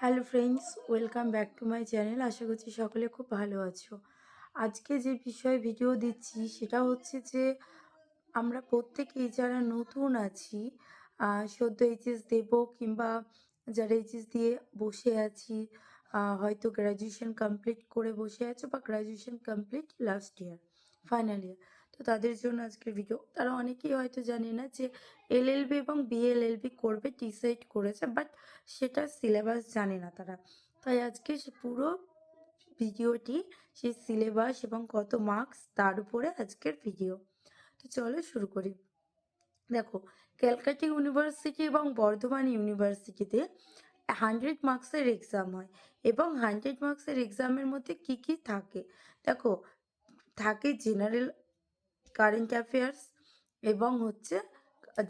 Hello friends welcome back to my channel আশা করছি সকলে খুব ভালো আছো। আজকে যে বিষয়ে ভিডিও দিচ্ছি সেটা হচ্ছে যে, আমরা প্রত্যেকেই যারা নতুন আছি সদ্য এইচএস দেবো কিংবা যারা এইচএস দিয়ে বসে আছি হয়তো গ্র্যাজুয়েশন কমপ্লিট করে বসে আছো বা graduation complete last year final year তো তাদের জন্য আজকের ভিডিও তারা অনেকেই হয়তো জানে না যে এলএলবি এবং বিএলএলবি করবে ডিসাইড করেছে বাট সেটা সিলেবাস জানে না তারা। তাই আজকে সে পুরো ভিডিওটি সেই সিলেবাস এবং কত মার্কস তার উপরে আজকের ভিডিও তো চলো শুরু করি। দেখো, ক্যালকাটা ইউনিভার্সিটি এবং বর্ধমান ইউনিভার্সিটিতে হান্ড্রেড মার্কসের এক্সাম হয় এবং হান্ড্রেড মার্কসের এক্সামের মধ্যে কি কি থাকে? দেখো, থাকে জেনারেল কারেন্ট অ্যাফেয়ার্স এবং হচ্ছে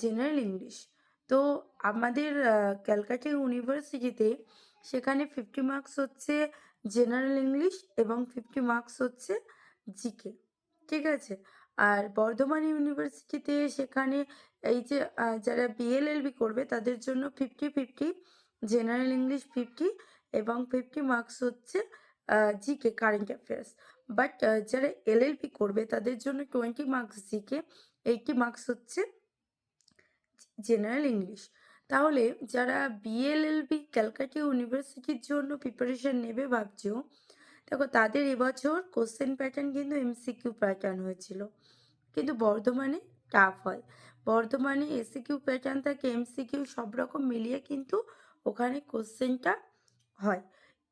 জেনারেল ইংলিশ তো আমাদের ক্যালকাটা ইউনিভার্সিটিতে সেখানে ফিফটি মার্কস হচ্ছে জেনারেল ইংলিশ এবং ফিফটি মার্কস হচ্ছে জিকে ঠিক আছে? আর বর্ধমান ইউনিভার্সিটিতে সেখানে এই যে যারা বিএলএলবি করবে তাদের জন্য fifty fifty general English fifty এবং ফিফটি মার্কস হচ্ছে জিকে কারেন্ট অ্যাফেয়ার্স বাট যারা এলএলবি করবে, তাদের জন্য twenty marks GK eighty marks হচ্ছে জেনারেল ইংলিশ তাহলে যারা বিএলএলবি ক্যালকাটা ইউনিভার্সিটির জন্য প্রিপারেশন নেবে ভাবছ, দেখো তাদের এবছর কোশ্চেন প্যাটার্ন কিন্তু এমসিকিউ প্যাটার্ন হয়েছিল। কিন্তু বর্ধমানে টাফ হয়। বর্ধমানে এসিকিউ প্যাটার্ন থাকে এমসিকিউ সব রকম মিলিয়ে কিন্তু ওখানে কোশ্চেনটা হয়।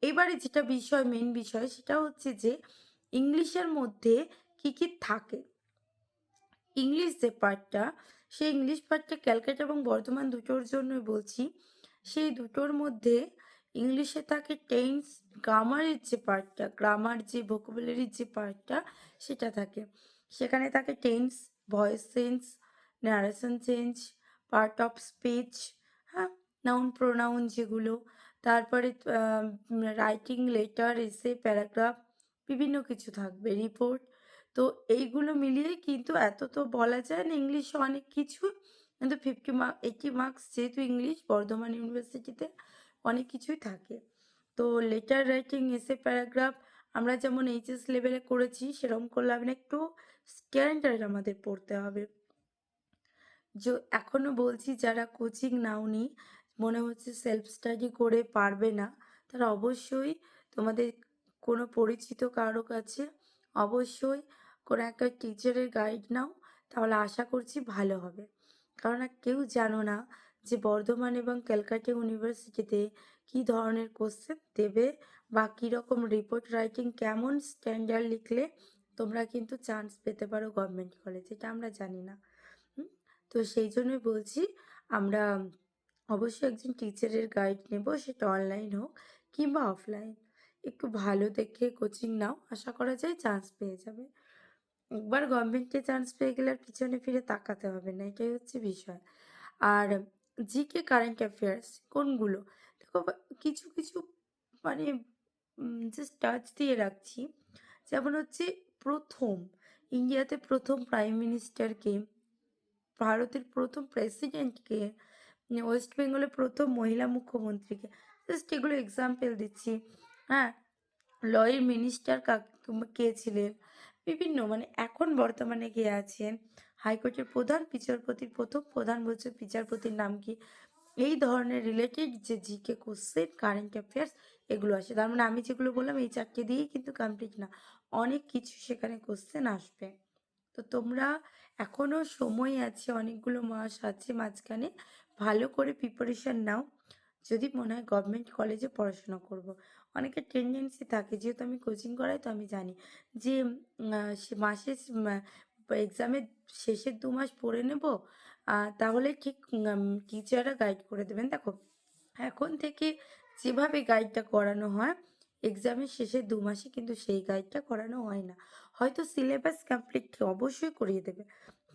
এবারে যেটা বিষয় মেন বিষয় সেটা হচ্ছে যে ইংলিশের মধ্যে কি কি থাকে? ইংলিশ যে পার্টটা সেই ইংলিশ পার্টটা ক্যালকাটা এবং বর্ধমান দুটোর জন্য বলছি। সেই দুটোর মধ্যে ইংলিশে থাকে টেন্স গ্রামারের যে পার্টটা গ্রামার যে ভোকাবুলারির যে পার্টটা সেটা থাকে। সেখানে থাকে tense voice sense narration change part of speech হ্যাঁ নাউন প্রোনাউন যেগুলো। তারপরে রাইটিং লেটার এসে প্যারাগ্রাফ বিভিন্ন কিছু থাকবে রিপোর্ট তো এইগুলো মিলিয়ে কিন্তু এত তো বলা যায় না ইংলিশে অনেক কিছু। কিন্তু ফিফটি মার্ক এইটি মার্কস যেহেতু ইংলিশ বর্ধমান ইউনিভার্সিটিতে অনেক কিছুই থাকে। তো লেটার রাইটিং এসে প্যারাগ্রাফ আমরা যেমন এইচএস লেভেলে করেছি, সেরকম করলে আপনি একটু স্ট্যান্ডার্ড আমাদের পড়তে হবে। যে এখনও বলছি যারা কোচিং নাওনি, মনে হচ্ছে সেলফ স্টাডি করে পারবে না, তারা অবশ্যই তোমাদের কোনো পরিচিত কারও কাছে অবশ্যই কোনো একটা টিচারের গাইড নাও, তাহলে আশা করছি ভালো হবে। কারণ কেউ জানো না যে বর্ধমান এবং ক্যালকাটা ইউনিভার্সিটিতে কী ধরনের কোশ্চেন দেবে বা কীরকম রিপোর্ট রাইটিং কেমন স্ট্যান্ডার্ড লিখলে তোমরা কিন্তু চান্স পেতে পারো গভর্নমেন্ট কলেজে এটা আমরা জানি না। তো সেই জন্যই বলছি আমরা অবশ্যই একজন টিচারের গাইড নেব, সেটা অনলাইন হোক কিংবা অফলাইন একটু ভালো দেখে কোচিং নাও, আশা করা যায় চান্স পেয়ে যাবে। একবার গভর্নমেন্টে চান্স পেয়ে গেলে আর পিছনে ফিরে তাকাতে হবে না, এটাই হচ্ছে বিষয়। আর জিকে কারেন্ট অ্যাফেয়ার্স কোনগুলো? দেখো, কিছু কিছু মানে জাস্ট টাচ দিয়ে রাখছি। যেমন হচ্ছে প্রথম, ইন্ডিয়াতে প্রথম প্রাইম মিনিস্টারকে ভারতের প্রথম প্রেসিডেন্টকে ওয়েস্ট বেঙ্গলের প্রথম মহিলা মুখ্যমন্ত্রীকে জাস্ট এগুলো এক্সাম্পল দিচ্ছি। হ্যাঁ লয়ের মিনিস্টার কে ছিলেন? বিভিন্ন মানে এখন বর্তমানে কে আছেন? হাইকোর্টের প্রধান বিচারপতির প্রথম প্রধান বলছে বিচারপতির নাম কি? এই ধরনের রিলেটেড যে জিকে কোশ্চেন কারেন্ট অ্যাফেয়ার্স এগুলো আসে। তার মানে আমি যেগুলো বললাম এই চারটে দিয়েই কিন্তু কমপ্লিট না। অনেক কিছু সেখানে কোশ্চেন আসবে। তো তোমরা এখনও সময় আছে, অনেকগুলো মাস আছে মাঝখানে, ভালো করে প্রিপারেশান নাও। যদি মনে হয় গভর্নমেন্ট কলেজে পড়াশোনা করব। অনেকের টেন্ডেন্সি থাকে, যেহেতু আমি কোচিং করাই তো আমি জানি যে মাসে এক্সামের শেষের দু মাস পড়ে নেব তাহলে ঠিক টিচাররা গাইড করে দেবেন। দেখো, এখন থেকে যেভাবে গাইডটা করানো হয় এক্সামের শেষে দু মাসে কিন্তু সেই গাইডটা করানো হয় না। হয়তো সিলেবাস কমপ্লিট অবশ্যই করিয়ে দেবে,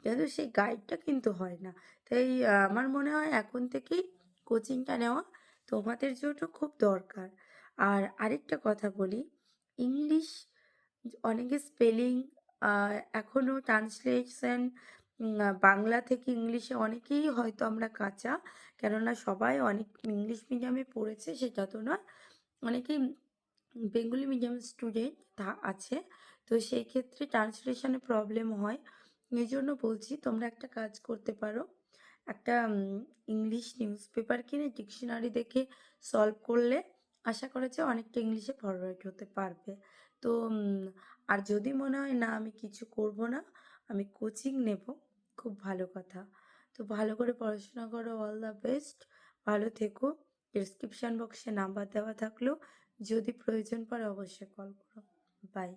কিন্তু সেই গাইডটা কিন্তু হয় না। তাই আমার মনে হয় এখন থেকেই কোচিংটা নেওয়া তোমাদের জন্য খুব দরকার আর আরেকটা কথা বলি, ইংলিশ অনেকে স্পেলিং এখনও ট্রান্সলেশন বাংলা থেকে ইংলিশে অনেকেই হয়তো আমরা কাঁচা। কেননা সবাই অনেক ইংলিশ মিডিয়ামে পড়েছে সেটা তো নয়। অনেকেই বেঙ্গলি মিডিয়াম স্টুডেন্ট তা আছে। তো সেই ক্ষেত্রে ট্রান্সলেশনে প্রবলেম হয়। এই জন্য বলছি, তোমরা একটা কাজ করতে পারো। একটা ইংলিশ নিউজ পেপার কিনে ডিকশনারি দেখে সলভ করলে আশা করা যায় অনেকটা ইংলিশে ফরওয়ার্ড হতে পারবে। তো আর যদি মনে হয় না আমি কিছু করব না, আমি কোচিং নেব, খুব ভালো কথা। তো ভালো করে পড়াশোনা করো, অল দ্য বেস্ট। ভালো থেকো। ডেসক্রিপশন বক্সে নাম্বার দেওয়া থাকল। যদি প্রয়োজন পড়ে অবশ্যই কল করো। বাই।